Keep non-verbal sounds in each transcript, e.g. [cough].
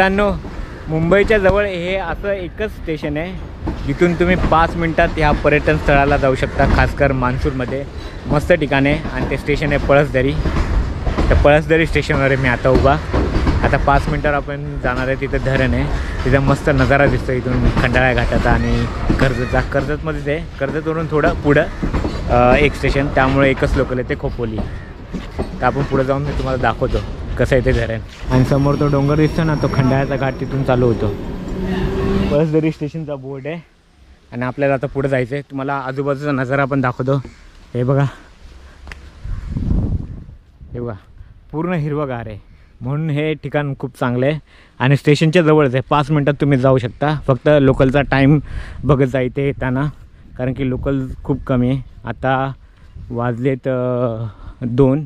मित्रांनो मुंबईच्या जवळ हे असं एकच स्टेशन आहे जिथून तुम्ही पाच मिनटात ह्या पर्यटन स्थळाला जाऊ शकता खासकर मान्सूरमध्ये. मस्त ठिकाण आहे आणि ते स्टेशन आहे पळसदरी. तर पळसदरी स्टेशनवर आहे मी आता उभा. आता पाच मिनटावर आपण जाणार आहे तिथं धरण आहे. तिथं मस्त नजारा दिसतो इथून खंडाळा घाटाचा आणि कर्जतचा कर्जतमध्येच आहे. कर्जतवरून थोडं पुढं एक स्टेशन त्यामुळे एकच लोकल आहे ते खोपोली. तर आपण पुढं जाऊन मी तुम्हाला दाखवतो. कसं आहे ते धरण. आणि समोर तो डोंगर दिसतो ना तो खंडाळ्याचा घाट तिथून चालू होतो. पळसदरी स्टेशनचा बोर्ड आहे. आणि आपल्याला आता पुढे जायचं आहे तुम्हाला आजूबाजूचा नजारा पण दाखवतो. हे बघा. हे बघा. पूर्ण हिरवंगार आहे. म्हणून हे ठिकाण खूप चांगलं आहे. आणि स्टेशनच्या जवळच आहे. पाच मिनटात तुम्ही जाऊ शकता. फक्त लोकलचा टाईम बघत जायचं येताना. कारण की लोकल खूप कमी आहे. आता वाजलेत दोन.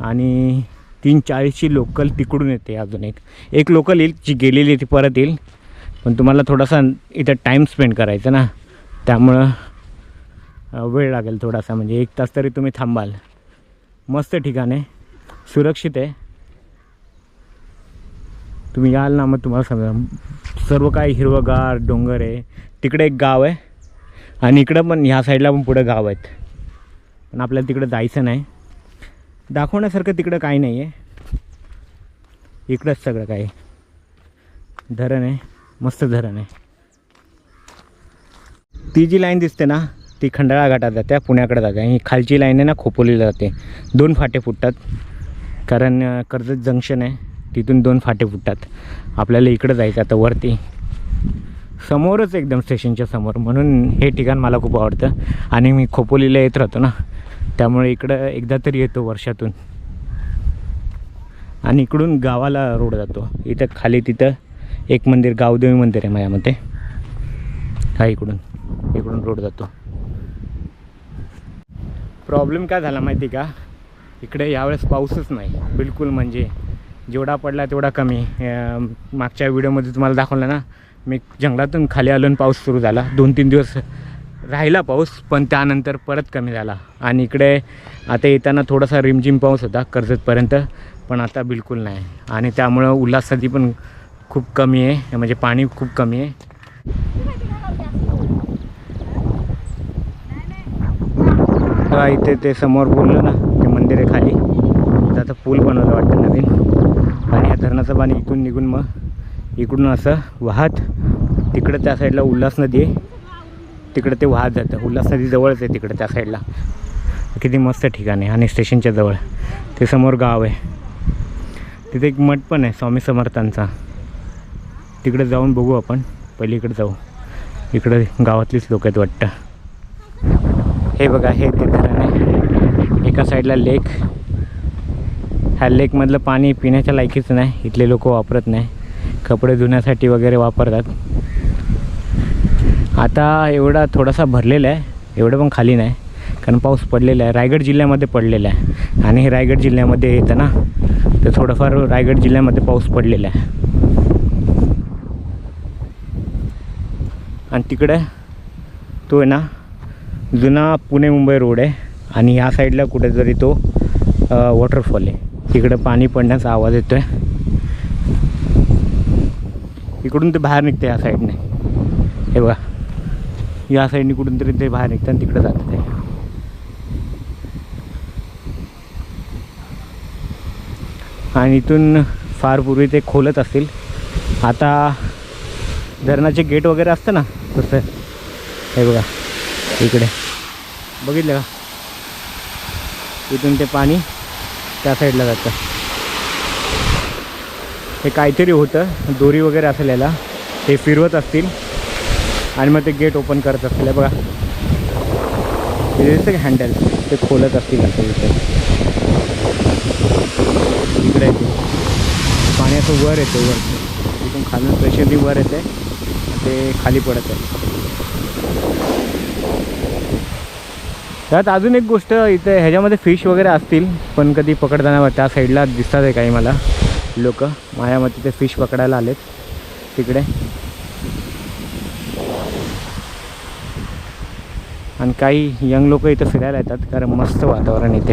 आणि तीन चाळीसची लोकल तिकडून येते अजून एक. एक लोकल येईल जी गेलेली आहे ती परत येईल. पण तुम्हाला थोडासा इथं टाईम स्पेंड करायचा ना. त्यामुळं वेळ लागेल थोडासा. म्हणजे एक तास तरी तुम्ही थांबाल. मस्त ठिकाण आहे. सुरक्षित आहे. तुम्ही याल ना मग तुम्हाला समजा. सर्व काही हिरवंगार डोंगर आहे. तिकडे एक गाव आहे. आणि इकडं पण ह्या साईडला पण पुढं गाव आहेत. पण आपल्याला तिकडं जायचं नाही. दाखवण्यासारखं तिकडं काही नाही आहे इकडंच सगळं काही. धरण आहे. मस्त धरण आहे. ती जी लाईन दिसते ना ती खंडाळा घाटात जाते पुण्याकडे जाते. आणि खालची लाईन आहे ना खोपोलीला जाते. दोन फाटे फुटतात. कारण कर्जत जंक्शन आहे. तिथून दोन फाटे फुटतात. आपल्याला इकडं जायचं आता वरती. समोरच एकदम स्टेशनच्या समोर. म्हणून हे ठिकाण मला खूप आवडतं. आणि मी खोपोलीला येत राहतो ना त्यामुळे इकडं एकदा तरी येतो वर्षातून. आणि इकडून गावाला रोड जातो. इथं खाली तिथं एक मंदिर गावदेवी मंदिर आहे माझ्या मते हा इकडून इकडून रोड जातो. प्रॉब्लेम काय झाला माहिती का? इकडे यावेळेस पाऊसच नाही बिलकुल म्हणजे. जेवढा पडला तेवढा कमी. मागच्या व्हिडिओमध्ये तुम्हाला दाखवलं ना मी जंगलातून खाली आलो पाऊस सुरू झाला. दोन तीन दिवस राहिला पाऊस पण त्यानंतर परत कमी झाला. आणि इकडे आता येताना थोडासा रिमझिम पाऊस होता कर्जतपर्यंत पण आता बिलकुल नाही. आणि त्यामुळं उल्हास नदी पण खूप कमी आहे म्हणजे पाणी खूप कमी आहे. इथे ते समोर बोललं ना ते मंदिर आहे खाली. तर आता पूल बनवलं वाटतं नवीन. आणि या धरणाचं पाणी इथून निघून मग इकडून असं वाहत तिकडं त्या साईडला उल्हास नदी आहे. तिकडं ते वाहत जातं. उल्हास नदी जवळच आहे तिकडं त्या साईडला किती मस्त ठिकाण आहे. आणि स्टेशनच्या जवळ. ते समोर गाव आहे. तिथे एक मठ पण आहे स्वामी समर्थांचा. तिकडे जाऊन बघू आपण. पलीकडे जाऊ. इकडं गावातलीच लोक आहेत वाटतं. हे बघा हे ते धरण आहे. एका साईडला लेक ह्या लेकमधलं पाणी पिण्याच्या लायकीचं नाही. इथले लोक वापरत नाही. कपडे धुण्यासाठी वगैरे वापरतात. आता एवढा थोडासा भरलेला आहे एवढं पण खाली नाही कारण पाऊस पडलेला आहे. रायगड जिल्ह्यामध्ये पडलेला आहे. आणि हे रायगड जिल्ह्यामध्ये येतं ना तर थोडंफार रायगड जिल्ह्यामध्ये पाऊस पडलेला आहे. आणि तिकडे तो आहे ना जुना पुणे मुंबई रोड आहे. आणि या साईडला कुठेतरी तो वॉटरफॉल आहे. तिकडं पाणी पडण्याचा आवाज येतो आहे इकडून ते बाहेर निघते या साईडने हे बघा. या साईडनी कुठून तरी ते बाहेर निघतात तिकडे तिकडं जातं ते. आणि इथून फार पूर्वी ते खोलत असतील. आता धरणाचे गेट वगैरे असतं ना तसं. हे बघा इकडे. बघितलं का? इथून ते पाणी त्या साईडला जातं. हे काहीतरी होतं दोरी वगैरे असेल याला ते फिरवत असतील. आणि मग ते गेट ओपन करत असतील. बघा. ते दिसतं हँडल? ते खोलत असतील असं इथे. इकडे ते. पाणी असं वर येते वर. तिथून खालून स्पेशली वर येते ते खाली पडत आहे. त्यात अजून एक गोष्ट इथे ह्याच्यामध्ये फिश वगैरे असतील पण कधी पकडताना त्या साईडला दिसतात आहे काही मला. लोक. माझ्या मते ते फिश पकडायला आलेत. तिकडे. आणि काही यंग लोक इथं फिरायला येतात कारण मस्त वातावरण इथे.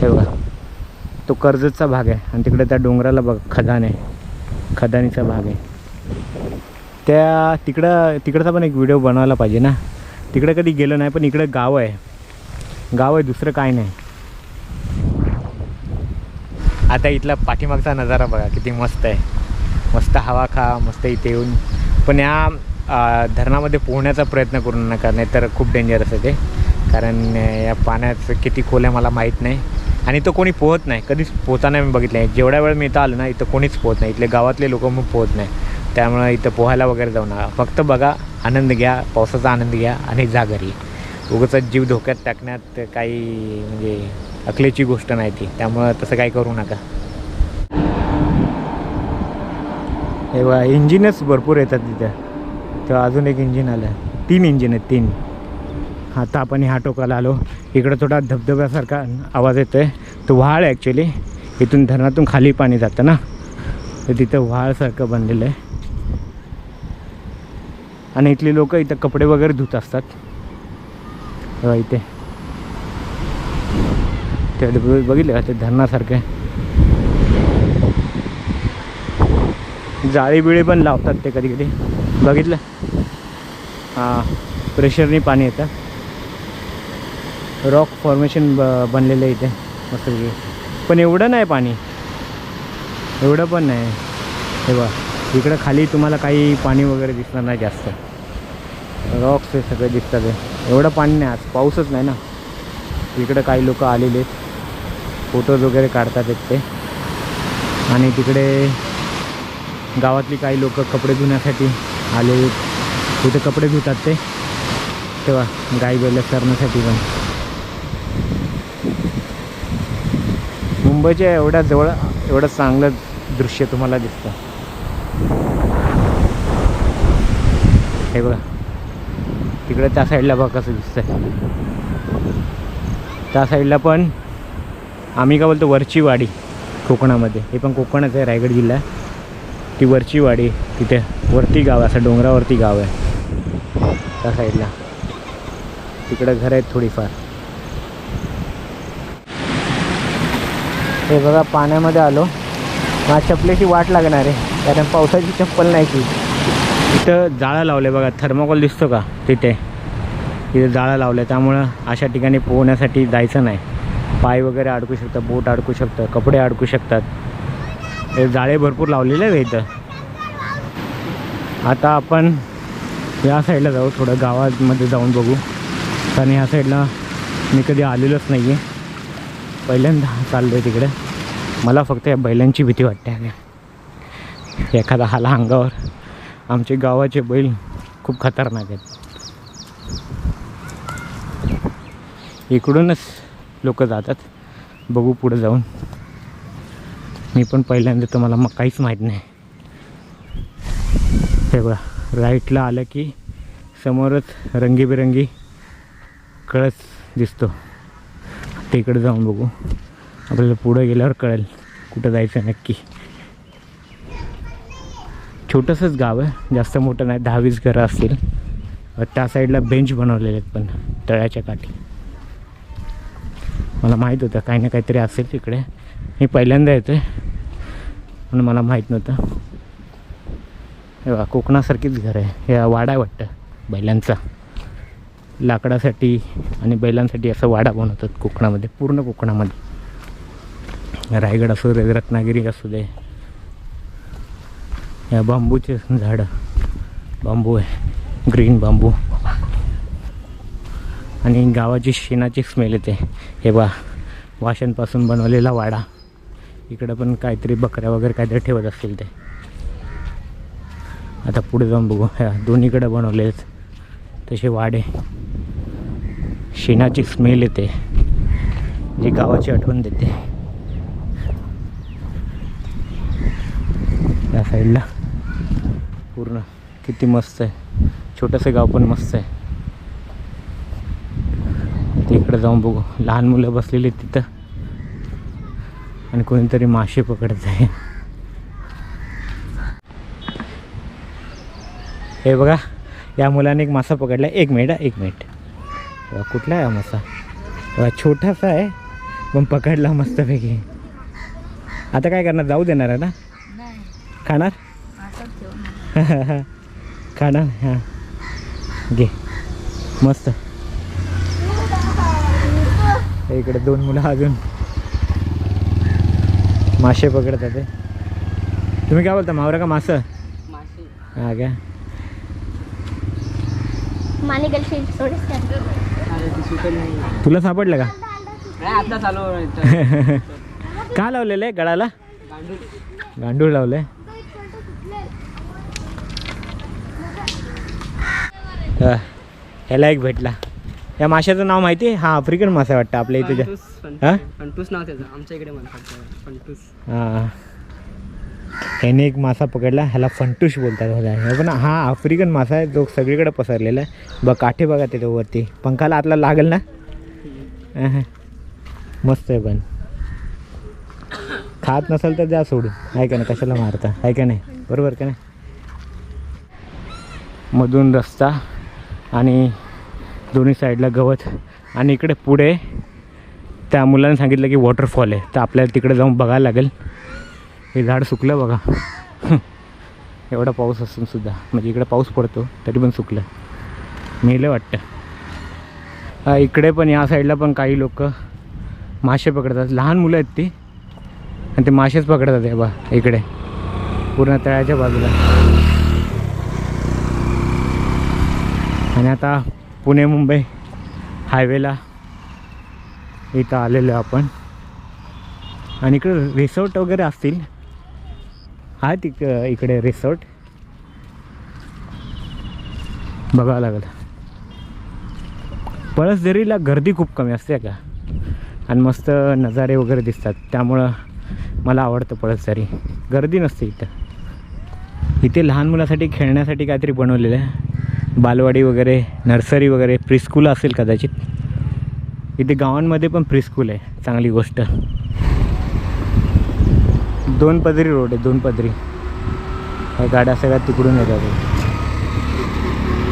हे बघा तो कर्जतचा भाग आहे आणि तिकडे त्या डोंगराला बघ खदान आहे. खदानीचा भाग आहे. त्या तिकडं तिकडचा पण एक व्हिडिओ बनवायला पाहिजे ना. तिकडे कधी गेलो नाही पण इकडं गाव आहे. गाव आहे दुसरं काय नाही. आता इथला पाठीमागचा नजारा बघा किती मस्त आहे. मस्त हवा खा मस्त इथे येऊन. पण या धरणामध्ये पोहण्याचा प्रयत्न करू नका नाही तर खूप डेंजरस आहे ते. कारण या पाण्याचं किती खोल आहे मला माहीत नाही. आणि तो कोणी पोहत नाही. कधीच पोहताना मी बघितलं आहे जेवढ्या वेळ मी इथं आलो ना इथं कोणीच पोहत नाही. इथले गावातले लोक मग पोहत नाही. त्यामुळं इथं पोहायला वगैरे जाऊ नका. फक्त बघा आनंद घ्या पावसाचा आनंद घ्या आणि जा घरी. उगाच जीव धोक्यात टाकण्यात काही म्हणजे अकलेची गोष्ट नाही ती. त्यामुळं तसं काही करू नका. हे बघा इंजिनच भरपूर येतात तिथं. तर अजून एक इंजिन आलं तीन इंजिन आहेत तीन. आता आपण ह्या टोकाला आलो. इकडं थोडा धबधब्यासारखा आवाज येतो आहे तो व्हाळ आहे ॲक्च्युली इथून धरणातून खाली पाणी जातं ना. तर तिथं व्हाळसारखं बनलेलं आहे. आणि इथली लोक इथं कपडे वगैरे धुत असतात. इथे. ते बघितलं का? ते धरणासारखं जाळी बिळी पण लावतात ते कधी कधी. बघितलं? हां प्रेशरने पाणी येतं. रॉक फॉर्मेशन ब बनलेलं आहे इथे. मस्त पण एवढं नाही पाणी. एवढं पण नाही. हे बघ इकडं खाली तुम्हाला काही पाणी वगैरे दिसणार नाही जास्त. रॉक्स हे सगळे दिसतात एवढं पाणी नाही आज. पाऊसच नाही ना. इकडं काही लोक आलेले आहेत. फोटोज वगैरे काढतात आहेत ते. आणि तिकडे गावातली काही लोक कपडे धुण्यासाठी आले. तिथे कपडे धुतात ते. तेव्हा गाई बैल करण्यासाठी पण. मुंबईच्या एवढ्या जवळ एवढं चांगलं दृश्य तुम्हाला दिसतं. हे बघा. तिकडे त्या साईडला बघा कसं दिसतंय. त्या साईडला पण आम्ही काय बोलतो वरची वाडी कोकणामध्ये. हे पण कोकणच आहे रायगड जिल्हा. ती वरची वाडी तिथे वरती गाव आहे असं डोंगरावरती गाव आहे. त्या साईडला. तिकडं घर आहेत थोडीफार. हे बघा पाण्यामध्ये आलो. मला चपलेची वाट लागणार आहे. कारण पावसाची चप्पल नाही की इथं जाळं लावले बघा थर्माकोल दिसतो का? तिथे. तिथे जाळं लावलं त्यामुळं अशा ठिकाणी पोहण्यासाठी जायचं नाही. पाय वगैरे अडकू शकतं बोट अडकू शकतं कपडे अडकू शकतात. हे जाळे भरपूर लावलेले आहे इथं. आता आपण या साईडला जाऊ थोडं गावामध्ये जाऊन बघू. कारण ह्या साईडला मी कधी आलेलोच नाही आहे पहिल्यांदा चाललो आहे तिकडे. मला फक्त या बैलांची भीती वाटते आणि एखादा हाला अंगावर. आमचे गावाचे बैल खूप खतरनाक आहेत. इकडूनच लोक जातात. बघू पुढे जाऊन. मी पण पहिल्यांदा तर मला मग काहीच माहीत नाही. हे बघा राईटला आलं की समोरच रंगीबेरंगी कळस दिसतो. तिकडे जाऊन बघू. आपल्याला पुढं गेल्यावर कळेल कुठं जायचं नक्की. छोटंसंच गाव आहे जास्त मोठं नाही दहावीस घरं असतील. त्या साईडला बेंच बनवलेले आहेत पण तळ्याच्या काठी. मला माहीत होतं काही ना काहीतरी असेल तिकडे. मी पहिल्यांदा येतो आहे म्हणून मला माहीत नव्हतं. हे बा कोकणासारखीच घर आहे. हे वाडा वाटतं बैलांचा. लाकडासाठी आणि बैलांसाठी असं वाडा बनवतात कोकणामध्ये पूर्ण कोकणामध्ये. रायगड असू दे रत्नागिरी असू दे. या बांबूचे झाडं. बांबू आहे. ग्रीन बांबू. आणि गावाची शेणाची स्मेल येते. हे बा वाशांपासून बनवलेला वाडा. इकडं पण काहीतरी बकऱ्या वगैरे काहीतरी ठेवत असतील ते. आता पुढे जाऊन बघू. ह्या दोन्हीकडे बनवले आहेत तसे वाडे. शेणाची स्मेल येते. जी गावाची आठवण देते. या साईडला पूर्ण किती मस्त आहे. छोटंसं गाव पण मस्त आहे तिकडे जाऊन बघू. लहान मुलं बसलेली आहेत तिथं. आणि कोणीतरी मासे पकडत आहे. हे बघा या मुलाने एक मासा पकडला. एक मिनिट एक मिनिट. कुठला आहे हा मासा? छोटासा आहे पण पकडला मस्तपैकी. आता काय करणार? जाऊ देणार आहे ना? खाणार? [laughs] खाणार हां. घे. मस्त. इकडे दोन मुलं अजून. मासे पकडतात ते तुम्ही काय बोलता मावरा का मासं? मासे. हा काय नाही. तुला सापडलं का? नाही आता चालू [laughs] का लावलेलं आहे गळाला? गांडूळ. लावलंय हा, ह्याला एक भेटला. या माशाचं नाव माहिती आहे? हा आफ्रिकन मासा वाटतं आपल्या इथे फंटूस हा? फंटूस नाव त्याचं. आमच्या इकडे म्हणतात त्याला, फंटूस हां. ह्याने एक मासा पकडला ह्याला फंटूश बोलतात ह्याला हे पण हा आफ्रिकन मासा आहे जो सगळीकडे पसरलेला आहे. बघ काठे बघा तिथे वरती. पंखाला आतला लागेल ना. मस्त आहे पण. खात नसेल तर द्या सोडून. आहे का नाही? कशाला मारता? आहे का नाही? बरोबर का नाही? मधून रस्ता आणि दोन्ही साईडला गवत आणि इकडे पुढे त्या मुलाने सांगितलं की वॉटरफॉल आहे. तर आपल्याला तिकडे जाऊन बघायला लागेल. हे झाड सुकलं बघा. [laughs] एवढा पाऊस असून सुद्धा. म्हणजे इकडे पाऊस पडतो तरी पण सुकलं. मेलं वाटतं. इकडे पण या साईडला पण काही लोक मासे पकडतात. लहान मुलं आहेत ती. आणि ते मासेच पकडतात हे बा इकडे. पूर्ण तळ्याच्या बाजूला. आणि आता पुणे मुंबई हायवेला इथं आलेलो आपण. आणि इकडं रिसॉर्ट वगैरे असतील. आहेत इक इकडे रिसॉर्ट. बघावं लागेल. पळसदेरीला गर्दी खूप कमी असते का? आणि मस्त नजारे वगैरे दिसतात. त्यामुळं मला आवडतं पळसदरी गर्दी नसते इथं. इथे लहान मुलासाठी खेळण्यासाठी काहीतरी बनवलेलं आहे. बालवाडी वगैरे नर्सरी वगैरे प्रिस्कूल असेल कदाचित. इथे गावांमध्ये पण प्रिस्कूल आहे चांगली गोष्ट. दोन पदरी रोड आहे दोन पदरी. गाड्या सगळ्या तिकडून येतात.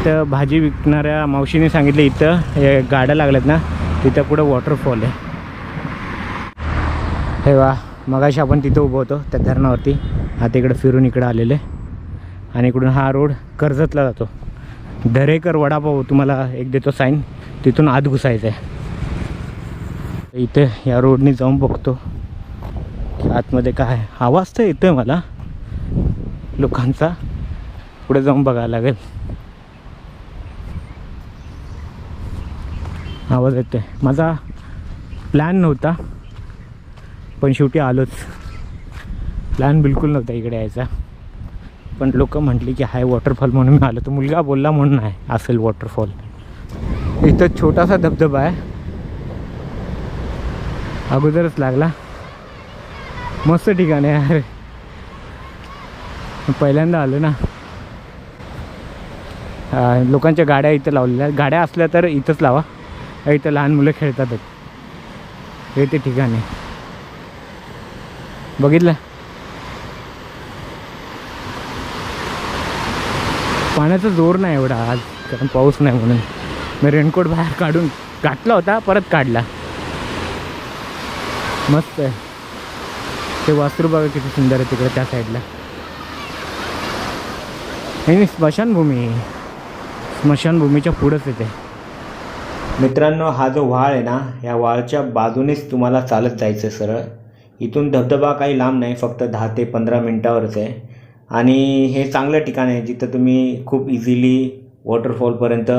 तर भाजी विकणाऱ्या मावशीने सांगितलं इथं हे गाड्या लागल्यात ना तिथं पुढं वॉटरफॉल आहे. हे वा मगाशी आपण तिथं उभं होतो त्या धरणावरती. आता इकडं फिरून इकडं आलेलं आहे. आणि इकडून हा रोड कर्जतला जातो. दरेकर वडापाव तुम्हाला एक देतो साईन तिथून आत घुसायचं आहे इथे या रोडनी जाऊन बघतो. की आतमध्ये काय आवाज तर येतोय मला. लोकांचा. पुढे जाऊन बघायला लागेल. आवाज येतोय. माझा प्लॅन नव्हता. पण शेवटी आलोच. प्लॅन बिलकुल नव्हता इकडे यायचा. पण लोक म्हटली की हाय वॉटरफॉल म्हणून मी आलो. तो मुलगा बोलला म्हणून आहे असेल वॉटरफॉल इथं छोटासा धबधबा आहे. अगोदरच लागला. मस्त ठिकाण आहे यार पहिल्यांदा आलो ना. लोकांच्या गाड्या इथं लावलेल्या आहेत. गाड्या असल्या तर इथंच लावा. इथं लहान मुलं खेळतातच. हे ते ठिकाण आहे. बघितलं? पाण्याचा जोर नाही एवढा आज कारण पाऊस नाही म्हणून. मी रेनकोट बाहेर काढून घातला होता परत काढला. मस्त आहे. ते वासरू बघा किती सुंदर आहे तिकडे त्या साईडला नाही स्मशानभूमी. स्मशानभूमीच्या पुढंच येते मित्रांनो हा जो व्हाळ आहे ना या व्हाळच्या बाजूनेच तुम्हाला चालत जायचं सरळ. इथून धबधबा काही लांब नाही फक्त दहा ते पंधरा मिनटावरच आहे. आणि हे चांगलं ठिकाण आहे जिथं तुम्ही खूप इझिली वॉटरफॉलपर्यंत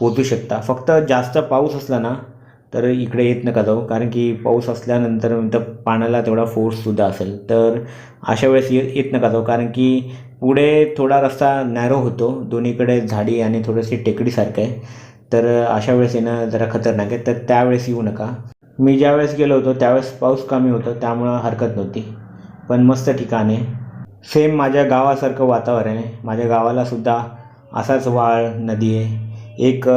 पोचू शकता. फक्त जास्त पाऊस असला ना तर इकडे येत नका जाऊ. कारण की पाऊस असल्यानंतर तर पाण्याला तेवढा फोर्ससुद्धा असेल. तर अशा वेळेस ये येत नका जाऊ. कारण की पुढे थोडा रस्ता नॅरो होतो. दोन्हीकडे झाडी आणि थोडीशी टेकडीसारखं आहे. तर अशा वेळेस येणं जरा खतरनाक आहे. तर त्यावेळेस येऊ नका. मी ज्यावेळेस गेलो होतो त्यावेळेस पाऊस कमी होतो. त्यामुळं हरकत नव्हती. पण मस्त ठिकाण आहे. सेम माझ्या गावासारखं वातावरण आहे. माझ्या गावालासुद्धा असाच वाळ नदी आहे. एक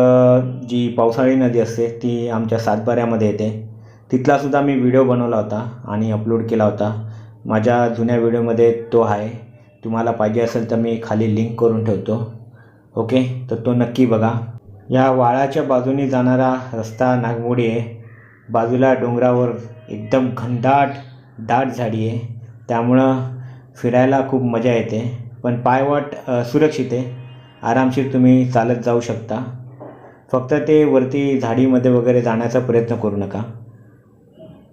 जी पावसाळी नदी असते ती आमच्या सातबाऱ्यामध्ये येते. तिथलासुद्धा मी व्हिडिओ बनवला होता आणि अपलोड केला होता. माझ्या जुन्या व्हिडिओमध्ये तो आहे. तुम्हाला पाहिजे असेल तर मी खाली लिंक करून ठेवतो. ओके? तर तो नक्की बघा. या वाळाच्या बाजूने जाणारा रस्ता नागमोडी आहे. बाजूला डोंगरावर एकदम घनदाट दाट झाडी आहे. त्यामुळं फिरायला खूप मजा येते पण पायवाट सुरक्षित आहे. आरामशीर तुम्ही चालत जाऊ शकता. फक्त ते वरती झाडीमध्ये वगैरे जाण्याचा प्रयत्न करू नका.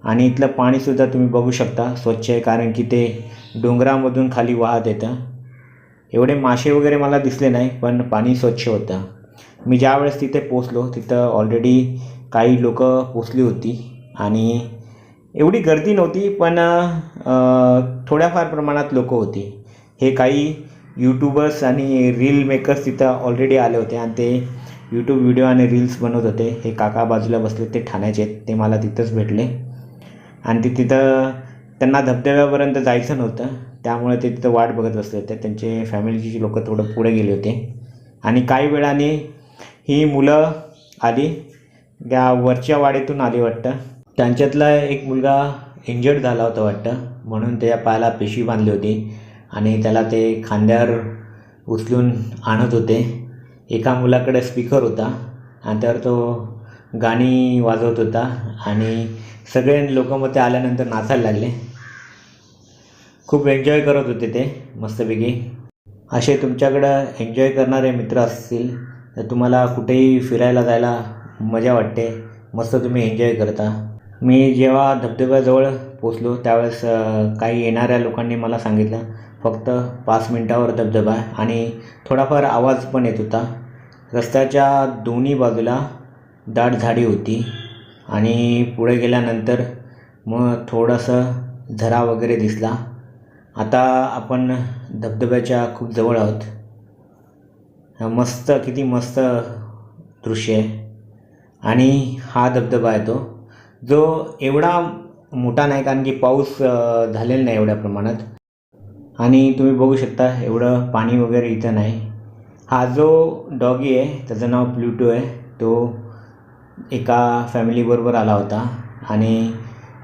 आणि इथलं पाणीसुद्धा तुम्ही बघू शकता स्वच्छ आहे कारण की ते डोंगरामधून खाली वाहत येतं. एवढे मासे वगैरे मला दिसले नाही पण पाणी स्वच्छ होतं. मी ज्यावेळेस तिथे पोचलो तिथं ऑलरेडी काही लोक पोचली होती. आणि एवढी गर्दी नव्हती पण थोड्याफार प्रमाणात लोक होती. हे काही यूट्यूबर्स आणि रील मेकर्स तिथं ऑलरेडी आले होते आणि ते यूट्यूब व्हिडिओ आणि रील्स बनवत होते. हे काका बाजूला बसले ते ठाण्याचे आहेत ते मला तिथंच भेटले. आणि ते तिथं त्यांना धबधब्यापर्यंत जायचं नव्हतं. त्यामुळे ते तिथं वाट बघत बसले होते. त्यांचे फॅमिलीची लोकं थोडं पुढे गेले होते. आणि काही वेळाने ही मुलं आली. त्या वरच्या वाडीतून आली वाटतं. त्यांच्यातला एक मुलगा इंजर्ड झाला होता वाटतं. म्हणून त्याच्या पायाला पिशवी बांधली होती. आणि त्याला ते खांद्यावर उचलून आणत होते. एका मुलाकडे स्पीकर होता. आणि त्यावर तो गाणी वाजवत होता. आणि सगळे लोक मग ते आल्यानंतर नाचायला लागले. खूप एन्जॉय करत होते ते मस्तपैकी. असे तुमच्याकडं एन्जॉय करणारे मित्र असतील तर तुम्हाला कुठेही फिरायला जायला मजा वाटते. मस्त तुम्ही एन्जॉय करता. मी जेव्हा धबधब्याजवळ पोचलो त्यावेळेस काही येणाऱ्या लोकांनी मला सांगितलं फक्त पाच मिनटावर धबधबा आहे आणि थोडाफार आवाज पण येत होता. रस्त्याच्या दोन्ही बाजूला दाट झाडी होती आणि पुढे गेल्यानंतर मग थोडंसं झरा वगैरे दिसला. आता आपण धबधब्याच्या खूप जवळ आहोत. मस्त किती मस्त दृश्य आहे. आणि हा धबधबा आहे तो. जो एवढा मोठा नाही कारण की पाऊस झालेला नाही एवढ्या प्रमाणात. आणि तुम्ही बघू शकता एवढं पाणी वगैरे इथं नाही. हा जो डॉगी आहे त्याचं नाव प्लुटो आहे. तो एका फॅमिलीबरोबर आला होता. आणि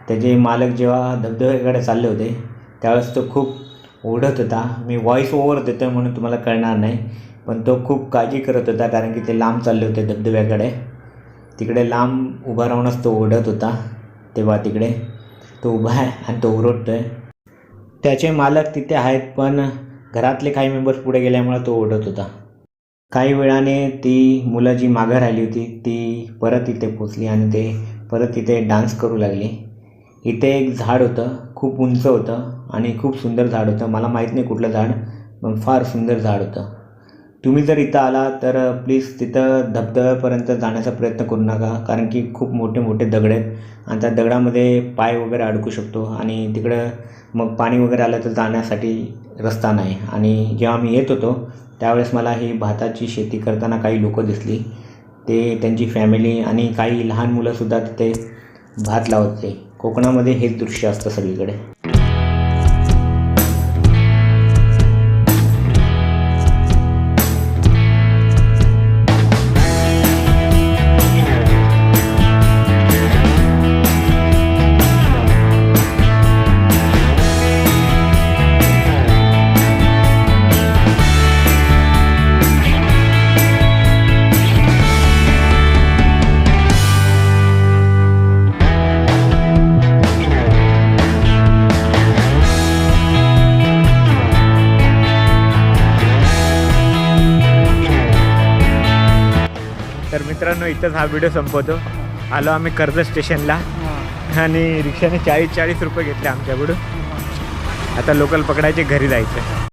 त्याचे मालक जेव्हा धबधब्याकडे चालले होते त्यावेळेस तो खूप ओढत होता. मी व्हॉईस ओव्हर देतो म्हणून तुम्हाला कळणार नाही. पण तो खूप काळजी करत होता कारण की ते लांब चालले होते धबधब्याकडे. तिकडे लांब उभा राहूनच तो ओढत होता तेव्हा तिकडे तो उभा आहे आणि तो ओरडतो आहे त्याचे मालक तिथे आहेत पण घरातले काही मेंबर्स पुढे गेल्यामुळे तो ओढत होता. काही वेळाने ती मुलं जी मागं राहिली होती ती परत इथे पोचली आणि ते परत इथे डान्स करू लागली. इथे एक झाड होतं खूप उंच होतं आणि खूप सुंदर झाड होतं. मला माहीत नाही कुठलं झाड पण फार सुंदर झाड होतं. तुम्ही जर इथं आला तर प्लीज तिथं धबधब्यापर्यंत जाण्याचा प्रयत्न करू नका. कारण की खूप मोठे मोठे दगड आहेत. आणि त्या दगडामध्ये पाय वगैरे अडकू शकतो. आणि तिकडं मग पाणी वगैरे आलं तर जाण्यासाठी रस्ता नाही. आणि जेव्हा मी येत होतो त्यावेळेस मला ही भाताची शेती करताना काही लोकं दिसली. ते त्यांची फॅमिली आणि काही लहान मुलंसुद्धा तिथे भात लावते कोकणामध्ये हेच दृश्य असतं सगळीकडे. इथंच हा व्हिडिओ संपवतो. आलो आम्ही कर्जत स्टेशनला. आणि रिक्षाने चाळीस चाळीस रुपये घेतले आमच्याकडून. आता लोकल पकडायचे घरी जायचं.